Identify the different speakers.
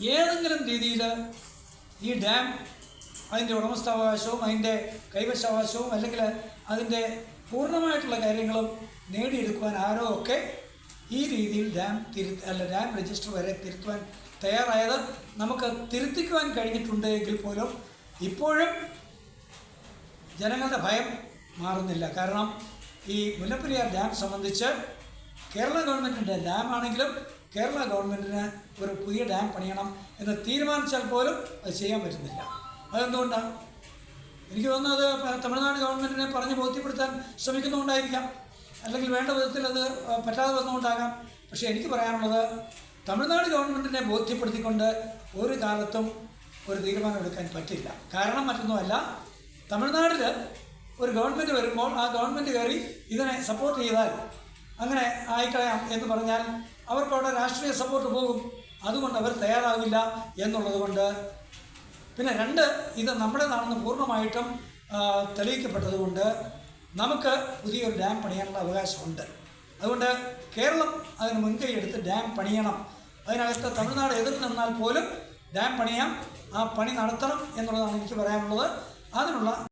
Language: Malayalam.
Speaker 1: ഏതെങ്കിലും രീതിയിൽ ഈ ഡാം അതിന്റെ ഉടമസ്ഥാവകാശവും അതിന്റെ കൈവശാവകാശവും അല്ലെങ്കിൽ അതിന്റെ പൂർണമായിട്ടുള്ള കാര്യങ്ങളും നേടിയെടുക്കുവാൻ ആരോ ഒക്കെ ഈ രീതിയിൽ ഡാം തിരു അല്ല ഡാം രജിസ്റ്റർ വരെ തിരുത്തുവാൻ തയ്യാറായത് നമുക്ക് തിരുത്തിക്കുവാൻ കഴിഞ്ഞിട്ടുണ്ട് എങ്കിൽ പോലും ഇപ്പോഴും ജനങ്ങളുടെ ഭയം മാറുന്നില്ല. കാരണം ഈ മുല്ലപ്പെരിയാർ ഡാം സംബന്ധിച്ച് കേരള ഗവൺമെന്റിന്റെ ഡാം ആണെങ്കിലും കേരള ഗവൺമെന്റിന് ഒരു പുതിയ ഡാം പണിയണം എന്ന് തീരുമാനിച്ചാൽ പോലും അത് ചെയ്യാൻ പറ്റുന്നില്ല. അതെന്തുകൊണ്ടാണ് എനിക്ക് തോന്നുന്നത് തമിഴ്നാട് ഗവൺമെന്റിനെ പറഞ്ഞ് ബോധ്യപ്പെടുത്താൻ ശ്രമിക്കുന്നുകൊണ്ടായിരിക്കാം അല്ലെങ്കിൽ വേണ്ട വിധത്തിൽ അത് പറ്റാതെ വന്നുകൊണ്ടാകാം പക്ഷേ എനിക്ക് പറയാനുള്ളത് തമിഴ്നാട് ഗവൺമെന്റിനെ ബോധ്യപ്പെടുത്തിക്കൊണ്ട് ഒരു കാലത്തും ഒരു തീരുമാനം എടുക്കാൻ പറ്റില്ല. കാരണം മറ്റൊന്നുമല്ല തമിഴ്നാട്ടിൽ ഒരു ഗവൺമെന്റ് വരുമ്പോൾ ആ ഗവൺമെന്റ് കയറി ഇതിനെ സപ്പോർട്ട് ചെയ്താൽ അങ്ങനെ ആയിക്കളയാം എന്ന് പറഞ്ഞാൽ അവർക്കവിടെ രാഷ്ട്രീയ സപ്പോർട്ട് പോകും. അതുകൊണ്ട് അവർ തയ്യാറാവില്ല എന്നുള്ളത് കൊണ്ട്. പിന്നെ രണ്ട് ഇത് നമ്മുടേതാണെന്ന് പൂർണമായിട്ടും തെളിയിക്കപ്പെട്ടതുകൊണ്ട് നമുക്ക് പുതിയൊരു ഡാം പണിയാനുള്ള അവകാശമുണ്ട്. അതുകൊണ്ട് കേരളം അതിന് മുൻകൈ എടുത്ത് ഡാം പണിയണം. അതിനകത്ത് തമിഴ്നാട് എതിർ നിന്നാൽ പോലും ഡാം പണിയാം. ആ പണി നടത്തണം എന്നുള്ളതാണ് എനിക്ക് പറയാനുള്ളത്. അതിനുള്ള